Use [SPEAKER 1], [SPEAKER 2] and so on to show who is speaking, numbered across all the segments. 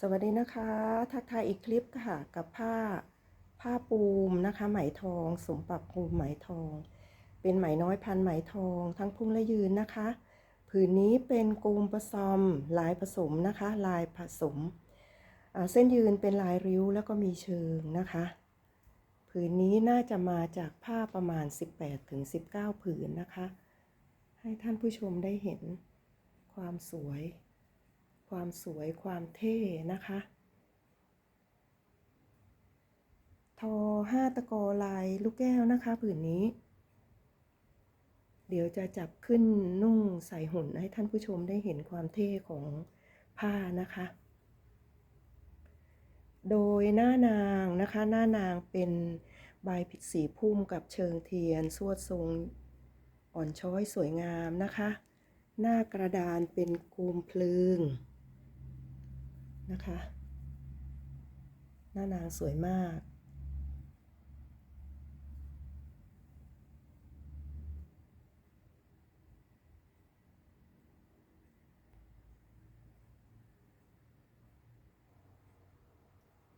[SPEAKER 1] สวัสดีนะคะ ทักทายอีกคลิปค่ะกับผ้าผ้าปูมนะคะ ไหมทองสมปักปูมไหมทอง เป็นไหมน้อยพันไหมทอง ทั้งพุ่งและยืนนะคะ ผืนนี้เป็นกูมผสมลายผสมนะคะ ลายผสมเส้นยืนเป็นลายริ้วแล้วก็มีเชิงนะคะ ผืนนี้น่าจะมาจากผ้าประมาณ 18ถึงผืนนะคะ ให้ท่านผู้ชมได้เห็นความสวย ความสวยความเท่นะคะ ทอห้าตะกอลายลูกแก้วนะคะผืนนี้ เดี๋ยวจะจับขึ้นนุ่งใส่หุ่นให้ท่านผู้ชมได้เห็นความเท่ของผ้านะคะ โดยหน้านางนะคะ หน้านางเป็นใบผิดสีพุ่มกับเชิงเทียน สวดทรงอ่อนช้อยสวยงามนะคะ หน้ากระดานเป็นกูมพลึง นะคะ หน้านางสวยมาก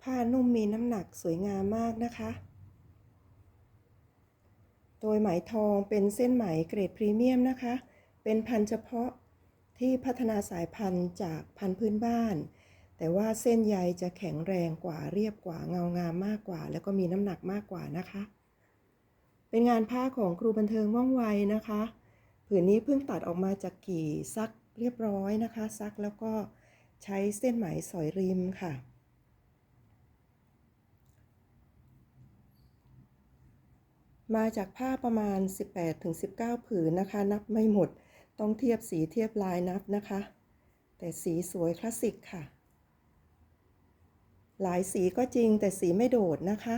[SPEAKER 1] ผ้านุ่มมีน้ำหนักสวยงามมากนะคะ โดยไหมทองเป็นเส้นไหมเกรดพรีเมียมนะคะ เป็นพันธุ์เฉพาะที่พัฒนาสายพันธุ์จากพันธุ์พื้นบ้าน แต่ว่าเส้นใยจะแข็งแรงกว่าเรียบกว่าเงางามมากกว่า แล้วก็มีน้ำหนักมากกว่านะคะ เป็นงานผ้าของครูบันเทิงว่องไวนะคะ ผืนนี้เพิ่งตัดออกมาจากกี่ซักเรียบร้อยนะคะ ซักแล้วก็ใช้เส้นไหมสอยริมค่ะ มาจากผ้าประมาณ 18-19 ผืนนะคะ นับไม่หมดต้องเทียบสีเทียบลายนับนะคะ แต่สีสวยคลาสสิกค่ะ หลายสีก็จริงแต่สีไม่โดดนะคะ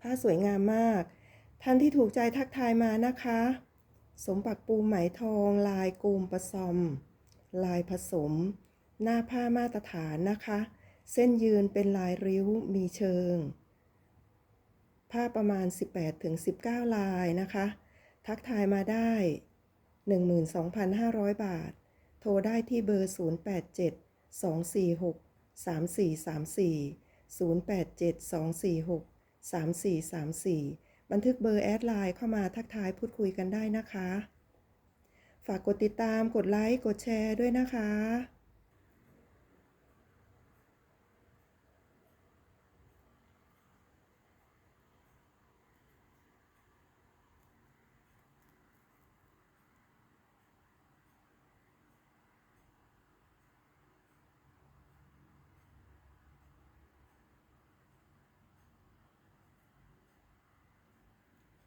[SPEAKER 1] ผ้าสวยงามมาก ท่านที่ถูกใจทักทายมานะคะ สมปักปูไหมทอง ลายกูมประซอม ลายผสม หน้าผ้ามาตรฐานนะคะ เส้นยืนเป็นลายริ้วมีเชิง ผ้าประมาณ 18ถึง19 ลายนะคะ ทักทายมาได้ 12,500 บาท โทรได้ที่เบอร์ 087 246 3434 087 246 3434 บันทึกเบอร์แอดไลน์เข้ามาทักทายพูดคุยกันได้นะคะ ฝากกดติดตามกดไลค์ กดแชร์ด้วยนะคะ